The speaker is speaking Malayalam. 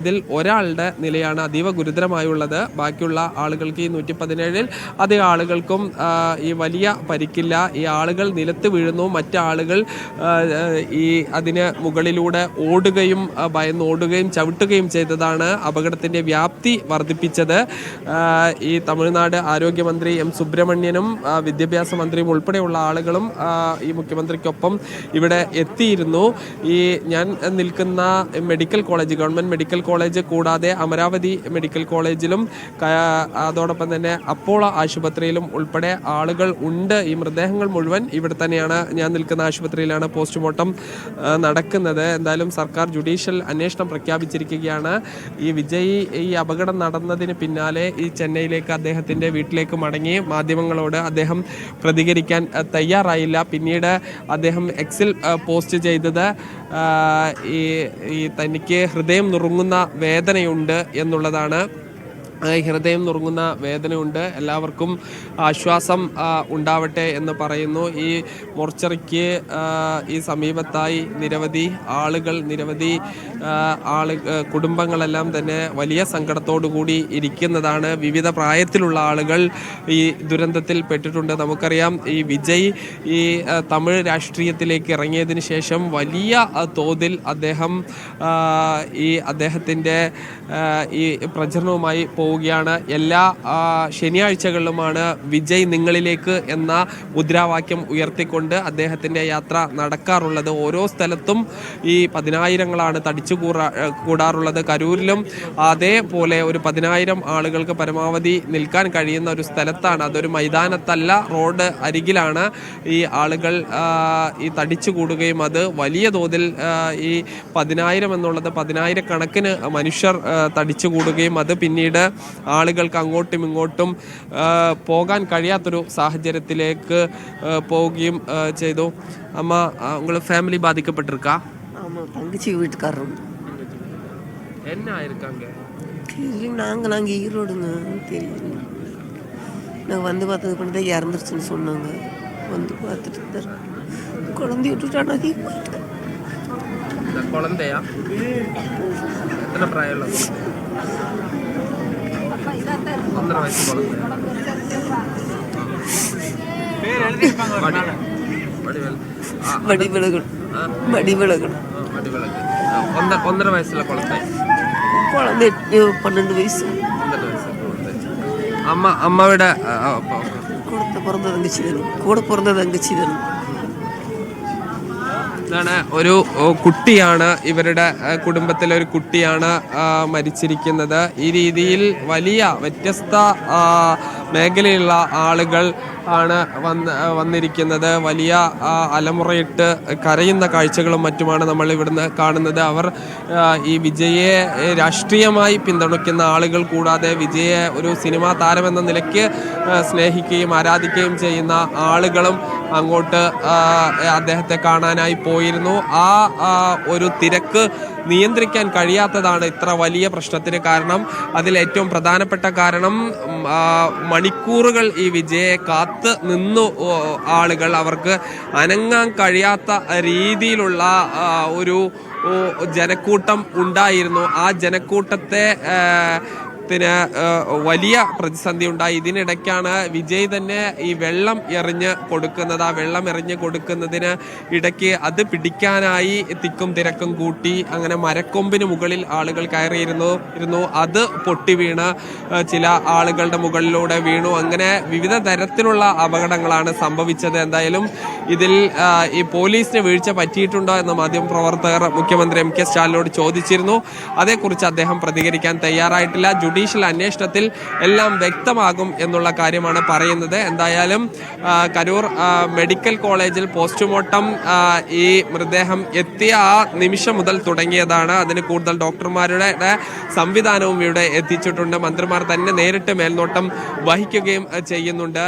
ഇതിൽ ഒരാളുടെ നിലയാണ് അതീവ ഗുരുതരമായുള്ളത്. ബാക്കിയുള്ള ആളുകൾക്ക് ഈ നൂറ്റി പതിനേഴിൽ അധികം ആളുകൾക്കും ഈ വലിയ പരിക്കില്ല. ഈ ആളുകൾ നിലത്ത് വീഴുന്നു. മറ്റാളുകൾ ഈ അതിന് മുകളിലൂടെ ഓടുകയും ഭയന്ന് ഓടുകയും ചവിട്ടുകയും ചെയ്തതാണ് അപകടത്തിന്റെ വ്യാപ്തി വർദ്ധിപ്പിച്ചത്. ഈ തമിഴ്നാട് ആരോഗ്യമന്ത്രി എം സുബ്രഹ്മണ്യനും വിദ്യാഭ്യാസ മന്ത്രിയും ഉൾപ്പെടെയുള്ള ആളുകളും ഈ മുഖ്യമന്ത്രിക്കൊപ്പം ഇവിടെ എത്തിയിരുന്നു. ഈ ഞാൻ നിൽക്കുന്ന medical college government medical college കൂടാതെ അമരാവതി മെഡിക്കൽ കോളേജിലും അതോടൊപ്പം തന്നെ അപ്പോള ആശുപത്രിയിലും ഉൾപ്പെടെ ആളുകൾ ഉണ്ട്. ഈ മൃതദേഹങ്ങൾ മുഴുവൻ ഇവിടെ തന്നെയാണ് ഞാൻ നിൽക്കുന്ന ആശുപത്രിയിലാണ് പോസ്റ്റ്മോർട്ടം നടക്കുന്നത്. എന്തായാലും സർക്കാർ ജുഡീഷ്യൽ അന്വേഷണം പ്രഖ്യാപിച്ചിരിക്കുകയാണ്. ഈ വിജയ് ഈ അപകടം നടന്നതിന് പിന്നാലെ ഈ ചെന്നൈയിലേക്ക് അദ്ദേഹത്തിന്റെ വീട്ടിലേക്ക് മടങ്ങി. മാധ്യമങ്ങളോട് അദ്ദേഹം പ്രതികരിക്കാൻ തയ്യാറായില്ല. പിന്നീട് അദ്ദേഹം എക്സിൽ പോസ്റ്റ് ചെയ്തത് ഈ തനിക്ക് ഹൃദയം നുറുങ്ങുന്ന വേദനയുണ്ട് എന്നുള്ളതാണ് ഹൃദയം നുറുങ്ങുന്ന വേദനയുണ്ട്. എല്ലാവർക്കും ആശ്വാസം ഉണ്ടാവട്ടെ എന്ന് പറയുന്നു. ഈ മോർച്ചറിക്ക് ഈ സമീപത്തായി നിരവധി ആളുകൾ നിരവധി ആളു കുടുംബങ്ങളെല്ലാം തന്നെ വലിയ കൂടി ഇരിക്കുന്നതാണ്. വിവിധ പ്രായത്തിലുള്ള ആളുകൾ ഈ ദുരന്തത്തിൽ പെട്ടിട്ടുണ്ട്. നമുക്കറിയാം ഈ വിജയ് ഈ തമിഴ് രാഷ്ട്രീയത്തിലേക്ക് ഇറങ്ങിയതിന് ശേഷം വലിയ തോതിൽ അദ്ദേഹം ഈ അദ്ദേഹത്തിന്റെ ഈ പ്രചരണവുമായി പോവുകയാണ്. എല്ലാ ശനിയാഴ്ചകളിലുമാണ് വിജയ് നിങ്ങളിലേക്ക് എന്ന മുദ്രാവാക്യം ഉയർത്തിക്കൊണ്ട് അദ്ദേഹത്തിന്റെ യാത്ര നടക്കാറുള്ളത്. ഓരോ സ്ഥലത്തും ഈ പതിനായിരങ്ങളാണ് തടിച്ചു കൂടാറുള്ളത്. കരൂരിലും അതേപോലെ ഒരു പതിനായിരം ആളുകൾക്ക് പരമാവധി നിൽക്കാൻ കഴിയുന്ന ഒരു സ്ഥലത്താണ്. അതൊരു മൈതാനത്തല്ല റോഡ് അരികിലാണ് ഈ ആളുകൾ ഈ തടിച്ചു കൂടുകയും അത് വലിയ തോതിൽ ഈ പതിനായിരം എന്നുള്ളത് പതിനായിരക്കണക്കിന് മനുഷ്യർ തടിച്ചു കൂടുകയും അത് പിന്നീട് ആളുകൾക്ക് അങ്ങോട്ടും ഇങ്ങോട്ടും ആ, പോകാൻ കഴിയാത്തൊരു സാഹചര്യത്തിലേക്ക് ആ, പോവുകയും ആ, ചെയ്തു അമ്മ ഉങ്ങൾ ഫാമിലി ബാധിക്കപ്പെട്ടിരിക്കാ ஆமாம் தங்கச்சி வீட்டுக்காரரும் என்ன ஆயிருக்காங்க தெரியல நாங்கள் நாங்கள் ஈரோடுங்க தெரியல நாங்கள் வந்து பார்த்தது பண்ணி தான் இறந்துருச்சுன்னு சொன்னாங்க வந்து பார்த்துட்டு இருந்தார் குழந்தைய விட்டுட்டானா போயிட்டேன் இந்த குழந்தையா எத்தனை பிராயம் வாய்ப்பு பழக்கம் பேர் எழுதிருப்பாங்க வடிவேல். வடிவிலகன். வடிவிலகன். வடிவிலகன். ஒன்ற ஒன்றரை வயசுல குழந்தை. குழந்தை எட்டு, பன்னெண்டு வயசு. ஒன்றரை வயசுல குழந்தை. அம்மா அம்மாவோட அஹ், கூட பிறந்த தங்கச்சி தானும் கூட பிறந்த தங்கச்சி தானும் ഇതാണ് ഒരു കുട്ടിയാണ് ഇവരുടെ കുടുംബത്തിലെ ഒരു കുട്ടിയാണ് മരിച്ചിരിക്കുന്നത്. ഈ രീതിയിൽ വലിയ വ്യത്യസ്ത മേഖലയിലുള്ള ആളുകൾ ആണ് വന്ന് വന്നിരിക്കുന്നത്. വലിയ അലമുറയിട്ട് കരയുന്ന കാഴ്ചകളും മറ്റുമാണ് നമ്മൾ ഇവിടുന്ന് കാണുന്നത്. അവർ ഈ വിജയെ രാഷ്ട്രീയമായി പിന്തുണയ്ക്കുന്ന ആളുകൾ കൂടാതെ വിജയെ ഒരു സിനിമാ താരമെന്ന നിലയ്ക്ക് സ്നേഹിക്കുകയും ആരാധിക്കുകയും ചെയ്യുന്ന ആളുകളും അങ്ങോട്ട് അദ്ദേഹത്തെ കാണാനായി പോയിരുന്നു. ആ, ഒരു തിരക്ക് നിയന്ത്രിക്കാൻ കഴിയാത്തതാണ് ഇത്ര വലിയ പ്രശ്നത്തിന് കാരണം. അതിൽ ഏറ്റവും പ്രധാനപ്പെട്ട കാരണം മണിക്കൂറുകൾ ഈ വിജയെ കാത്ത് നിന്നു ആളുകൾ അവർക്ക് അനങ്ങാൻ കഴിയാത്ത രീതിയിലുള്ള ഒരു ജനക്കൂട്ടം ഉണ്ടായിരുന്നു. ആ ജനക്കൂട്ടത്തെ ആ, വലിയ പ്രതിസന്ധി ഉണ്ടായി. ഇതിനിടയ്ക്കാണ് വിജയ് തന്നെ ഈ വെള്ളം എറിഞ്ഞ് കൊടുക്കുന്നത്. ആ വെള്ളം എറിഞ്ഞ് കൊടുക്കുന്നതിന് ഇടയ്ക്ക് അത് പിടിക്കാനായി തിക്കും തിരക്കും കൂട്ടി അങ്ങനെ മരക്കൊമ്പിന് മുകളിൽ ആളുകൾ കയറിയിരുന്നു ഇരുന്നു. അത് പൊട്ടി വീണ് ചില ആളുകളുടെ മുകളിലൂടെ വീണു. അങ്ങനെ വിവിധ തരത്തിലുള്ള അപകടങ്ങളാണ് സംഭവിച്ചത്. എന്തായാലും ഇതിൽ ഈ പോലീസിന് വീഴ്ച പറ്റിയിട്ടുണ്ടോ എന്ന് മാധ്യമ പ്രവർത്തകർ മുഖ്യമന്ത്രി എം കെ സ്റ്റാലിനോട് ചോദിച്ചിരുന്നു. അതേക്കുറിച്ച് അദ്ദേഹം പ്രതികരിക്കാൻ തയ്യാറായിട്ടില്ല. ജുഡീഷ്യൽ അന്വേഷണത്തിൽ എല്ലാം വ്യക്തമാകും എന്നുള്ള കാര്യമാണ് പറയുന്നത്. എന്തായാലും കരൂർ മെഡിക്കൽ കോളേജിൽ പോസ്റ്റ്മോർട്ടം ഈ മൃതദേഹം എത്തിയ ആ നിമിഷം മുതൽ തുടങ്ങിയതാണ്. അതിന് കൂടുതൽ ഡോക്ടർമാരുടെ സംവിധാനവും ഇവിടെ എത്തിച്ചിട്ടുണ്ട്. മന്ത്രിമാർ തന്നെ നേരിട്ട് മേൽനോട്ടം വഹിക്കുകയും ചെയ്യുന്നുണ്ട്.